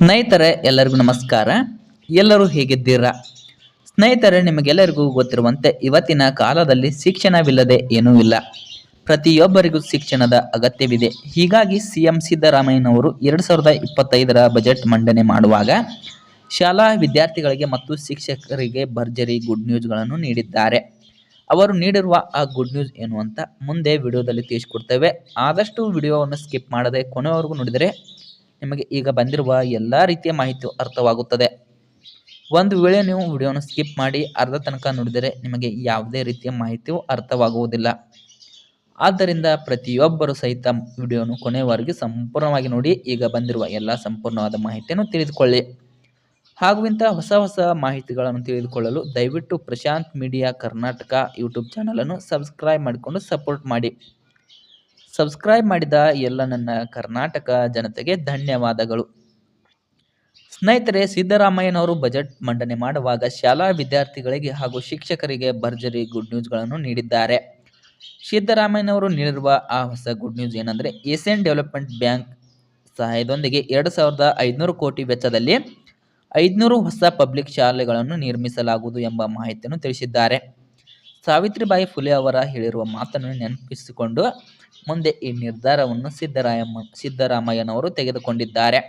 ಸ್ನೇಹಿತರೆ, ಎಲ್ಲರಿಗೂ ನಮಸ್ಕಾರ. ಎಲ್ಲರೂ ಹೇಗಿದ್ದೀರಾ? ಸ್ನೇಹಿತರೆ, ನಿಮಗೆಲ್ಲರಿಗೂ ಗೊತ್ತಿರುವಂತೆ ಇವತ್ತಿನ ಕಾಲದಲ್ಲಿ ಶಿಕ್ಷಣವಿಲ್ಲದೆ ಏನೂ ಇಲ್ಲ. ಪ್ರತಿಯೊಬ್ಬರಿಗೂ ಶಿಕ್ಷಣದ ಅಗತ್ಯವಿದೆ. ಹೀಗಾಗಿ ಸಿ ಎಂ ಸಿದ್ದರಾಮಯ್ಯನವರು ಎರಡು ಸಾವಿರದ ಇಪ್ಪತ್ತೈದರ ಬಜೆಟ್ ಮಂಡನೆ ಮಾಡುವಾಗ ಶಾಲಾ ವಿದ್ಯಾರ್ಥಿಗಳಿಗೆ ಮತ್ತು ಶಿಕ್ಷಕರಿಗೆ ಭರ್ಜರಿ ಗುಡ್ ನ್ಯೂಸ್ಗಳನ್ನು ನೀಡಿದ್ದಾರೆ. ಅವರು ನೀಡಿರುವ ಆ ಗುಡ್ ನ್ಯೂಸ್ ಏನು ಅಂತ ಮುಂದೆ ವಿಡಿಯೋದಲ್ಲಿ ತಿಳಿಸ್ಕೊಡ್ತೇವೆ. ಆದಷ್ಟು ವಿಡಿಯೋವನ್ನು ಸ್ಕಿಪ್ ಮಾಡದೆ ಕೊನೆಯವರೆಗೂ ನೋಡಿದರೆ ನಿಮಗೆ ಈಗ ಬಂದಿರುವ ಎಲ್ಲ ರೀತಿಯ ಮಾಹಿತಿಯು ಅರ್ಥವಾಗುತ್ತದೆ. ಒಂದು ವೇಳೆ ನೀವು ವಿಡಿಯೋನ ಸ್ಕಿಪ್ ಮಾಡಿ ಅರ್ಧ ತನಕ ನೋಡಿದರೆ ನಿಮಗೆ ಯಾವುದೇ ರೀತಿಯ ಮಾಹಿತಿಯು ಅರ್ಥವಾಗುವುದಿಲ್ಲ. ಆದ್ದರಿಂದ ಪ್ರತಿಯೊಬ್ಬರು ಸಹಿತ ವಿಡಿಯೋನು ಕೊನೆಯವರೆಗೆ ಸಂಪೂರ್ಣವಾಗಿ ನೋಡಿ, ಈಗ ಬಂದಿರುವ ಎಲ್ಲ ಸಂಪೂರ್ಣವಾದ ಮಾಹಿತಿಯನ್ನು ತಿಳಿದುಕೊಳ್ಳಿ. ಹಾಗೂ ಇಂಥ ಹೊಸ ಹೊಸ ಮಾಹಿತಿಗಳನ್ನು ತಿಳಿದುಕೊಳ್ಳಲು ದಯವಿಟ್ಟು ಪ್ರಶಾಂತ್ ಮೀಡಿಯಾ ಕರ್ನಾಟಕ ಯೂಟ್ಯೂಬ್ ಚಾನಲನ್ನು ಸಬ್ಸ್ಕ್ರೈಬ್ ಮಾಡಿಕೊಂಡು ಸಪೋರ್ಟ್ ಮಾಡಿ. ಸಬ್ಸ್ಕ್ರೈಬ್ ಮಾಡಿದ ಎಲ್ಲ ನನ್ನ ಕರ್ನಾಟಕ ಜನತೆಗೆ ಧನ್ಯವಾದಗಳು. ಸ್ನೇಹಿತರೆ, ಸಿದ್ದರಾಮಯ್ಯನವರು ಬಜೆಟ್ ಮಂಡನೆ ಮಾಡುವಾಗ ಶಾಲಾ ವಿದ್ಯಾರ್ಥಿಗಳಿಗೆ ಹಾಗೂ ಶಿಕ್ಷಕರಿಗೆ ಭರ್ಜರಿ ಗುಡ್ ನ್ಯೂಸ್ಗಳನ್ನು ನೀಡಿದ್ದಾರೆ. ಸಿದ್ದರಾಮಯ್ಯನವರು ನೀಡಿರುವ ಆ ಹೊಸ ಗುಡ್ ನ್ಯೂಸ್ ಏನಂದರೆ ಏಷ್ಯನ್ ಡೆವಲಪ್ಮೆಂಟ್ ಬ್ಯಾಂಕ್ ಸಹಾಯದೊಂದಿಗೆ ಎರಡು ಸಾವಿರದ ಐದುನೂರು ಕೋಟಿ ವೆಚ್ಚದಲ್ಲಿ ಐದುನೂರು ಹೊಸ ಪಬ್ಲಿಕ್ ಶಾಲೆಗಳನ್ನು ನಿರ್ಮಿಸಲಾಗುವುದು ಎಂಬ ಮಾಹಿತಿಯನ್ನು ತಿಳಿಸಿದ್ದಾರೆ. ಸಾವಿತ್ರಿಬಾಯಿ ಫುಲೆ ಅವರ ಹೇಳಿರುವ ಮಾತನ್ನು ನೆನಪಿಸಿಕೊಂಡು ಮುಂದೆ ಈ ನಿರ್ಧಾರವನ್ನು ಸಿದ್ದರಾಮ ಸಿದ್ದರಾಮಯ್ಯನವರು ತೆಗೆದುಕೊಂಡಿದ್ದಾರೆ.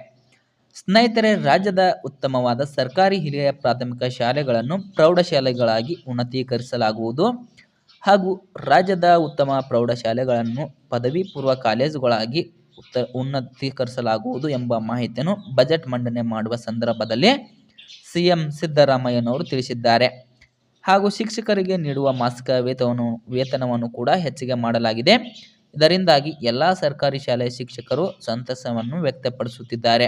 ಸ್ನೇಹಿತರೆ, ರಾಜ್ಯದ ಉತ್ತಮವಾದ ಸರ್ಕಾರಿ ಹಿರಿಯ ಪ್ರಾಥಮಿಕ ಶಾಲೆಗಳನ್ನು ಪ್ರೌಢಶಾಲೆಗಳಾಗಿ ಉನ್ನತೀಕರಿಸಲಾಗುವುದು ಹಾಗೂ ರಾಜ್ಯದ ಉತ್ತಮ ಪ್ರೌಢಶಾಲೆಗಳನ್ನು ಪದವಿ ಪೂರ್ವ ಕಾಲೇಜುಗಳಾಗಿ ಉತ್ತ, ಉನ್ನತೀಕರಿಸಲಾಗುವುದು ಎಂಬ ಮಾಹಿತಿಯನ್ನು ಬಜೆಟ್ ಮಂಡನೆ ಮಾಡುವ ಸಂದರ್ಭದಲ್ಲಿ ಸಿಎಂ ಸಿದ್ದರಾಮಯ್ಯನವರು ತಿಳಿಸಿದ್ದಾರೆ. ಹಾಗೂ ಶಿಕ್ಷಕರಿಗೆ ನೀಡುವ ಮಾಸಿಕ ವೇತನವನ್ನು ವೇತನವನ್ನು ಕೂಡ ಹೆಚ್ಚಿಗೆ ಮಾಡಲಾಗಿದೆ. ಇದರಿಂದಾಗಿ ಎಲ್ಲ ಸರ್ಕಾರಿ ಶಾಲೆಯ ಶಿಕ್ಷಕರು ಸಂತಸವನ್ನು ವ್ಯಕ್ತಪಡಿಸುತ್ತಿದ್ದಾರೆ.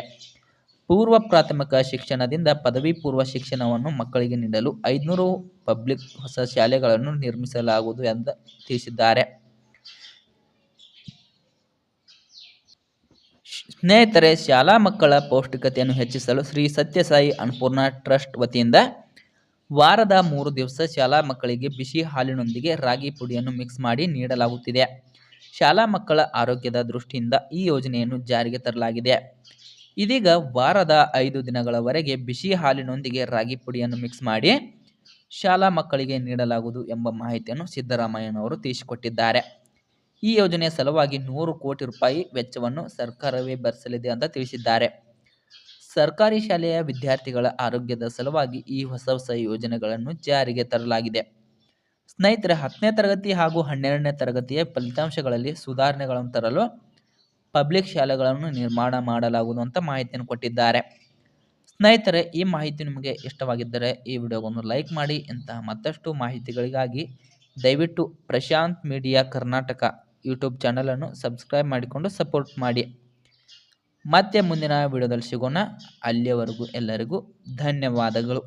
ಪೂರ್ವ ಪ್ರಾಥಮಿಕ ಶಿಕ್ಷಣದಿಂದ ಪದವಿ ಪೂರ್ವ ಶಿಕ್ಷಣವನ್ನು ಮಕ್ಕಳಿಗೆ ನೀಡಲು ಐದುನೂರು ಪಬ್ಲಿಕ್ ಹೊಸ ಶಾಲೆಗಳನ್ನು ನಿರ್ಮಿಸಲಾಗುವುದು ಎಂದು ತಿಳಿಸಿದ್ದಾರೆ. ಸ್ನೇಹಿತರೆ, ಶಾಲಾ ಮಕ್ಕಳ ಪೌಷ್ಟಿಕತೆಯನ್ನು ಹೆಚ್ಚಿಸಲು ಶ್ರೀ ಸತ್ಯಸಾಯಿ ಅನ್ನಪೂರ್ಣ ಟ್ರಸ್ಟ್ ವತಿಯಿಂದ ವಾರದ ಮೂರು ದಿವಸ ಶಾಲಾ ಮಕ್ಕಳಿಗೆ ಬಿಸಿ ಹಾಲಿನೊಂದಿಗೆ ರಾಗಿ ಪುಡಿಯನ್ನು ಮಿಕ್ಸ್ ಮಾಡಿ ನೀಡಲಾಗುತ್ತಿದೆ. ಶಾಲಾ ಮಕ್ಕಳ ಆರೋಗ್ಯದ ದೃಷ್ಟಿಯಿಂದ ಈ ಯೋಜನೆಯನ್ನು ಜಾರಿಗೆ ತರಲಾಗಿದೆ. ಇದೀಗ ವಾರದ ಐದು ದಿನಗಳವರೆಗೆ ಬಿಸಿ ಹಾಲಿನೊಂದಿಗೆ ರಾಗಿ ಪುಡಿಯನ್ನು ಮಿಕ್ಸ್ ಮಾಡಿ ಶಾಲಾ ಮಕ್ಕಳಿಗೆ ನೀಡಲಾಗುವುದು ಎಂಬ ಮಾಹಿತಿಯನ್ನು ಸಿದ್ದರಾಮಯ್ಯನವರು ತಿಳಿಸಿಕೊಟ್ಟಿದ್ದಾರೆ. ಈ ಯೋಜನೆಯ ಸಲುವಾಗಿ ನೂರು ಕೋಟಿ ರೂಪಾಯಿ ವೆಚ್ಚವನ್ನು ಸರ್ಕಾರವೇ ಭರಿಸಲಿದೆ ಅಂತ ತಿಳಿಸಿದ್ದಾರೆ. ಸರ್ಕಾರಿ ಶಾಲೆಯ ವಿದ್ಯಾರ್ಥಿಗಳ ಆರೋಗ್ಯದ ಸಲುವಾಗಿ ಈ ಹೊಸ ಹೊಸ ಯೋಜನೆಗಳನ್ನು ಜಾರಿಗೆ ತರಲಾಗಿದೆ. ಸ್ನೇಹಿತರೆ, ಹತ್ತನೇ ತರಗತಿ ಹಾಗೂ ಹನ್ನೆರಡನೇ ತರಗತಿಯ ಫಲಿತಾಂಶಗಳಲ್ಲಿ ಸುಧಾರಣೆಗಳನ್ನು ತರಲು ಪಬ್ಲಿಕ್ ಶಾಲೆಗಳನ್ನು ನಿರ್ಮಾಣ ಮಾಡಲಾಗುವುದು ಅಂತ ಮಾಹಿತಿಯನ್ನು ಕೊಟ್ಟಿದ್ದಾರೆ. ಸ್ನೇಹಿತರೆ, ಈ ಮಾಹಿತಿ ನಿಮಗೆ ಇಷ್ಟವಾಗಿದ್ದರೆ ಈ ವಿಡಿಯೋವನ್ನು ಲೈಕ್ ಮಾಡಿ ಇಂತಹ ಮತ್ತಷ್ಟು ಮಾಹಿತಿಗಳಿಗಾಗಿ ದಯವಿಟ್ಟು ಪ್ರಶಾಂತ್ ಮೀಡಿಯಾ ಕರ್ನಾಟಕ ಯೂಟ್ಯೂಬ್ ಚಾನಲನ್ನು ಸಬ್ಸ್ಕ್ರೈಬ್ ಮಾಡಿಕೊಂಡು ಸಪೋರ್ಟ್ ಮಾಡಿ. ಮತ್ತೆ ಮುಂದಿನ ವಿಡಿಯೋದಲ್ಲಿ ಸಿಗೋಣ. ಅಲ್ಲಿಯವರೆಗೂ ಎಲ್ಲರಿಗೂ ಧನ್ಯವಾದಗಳು.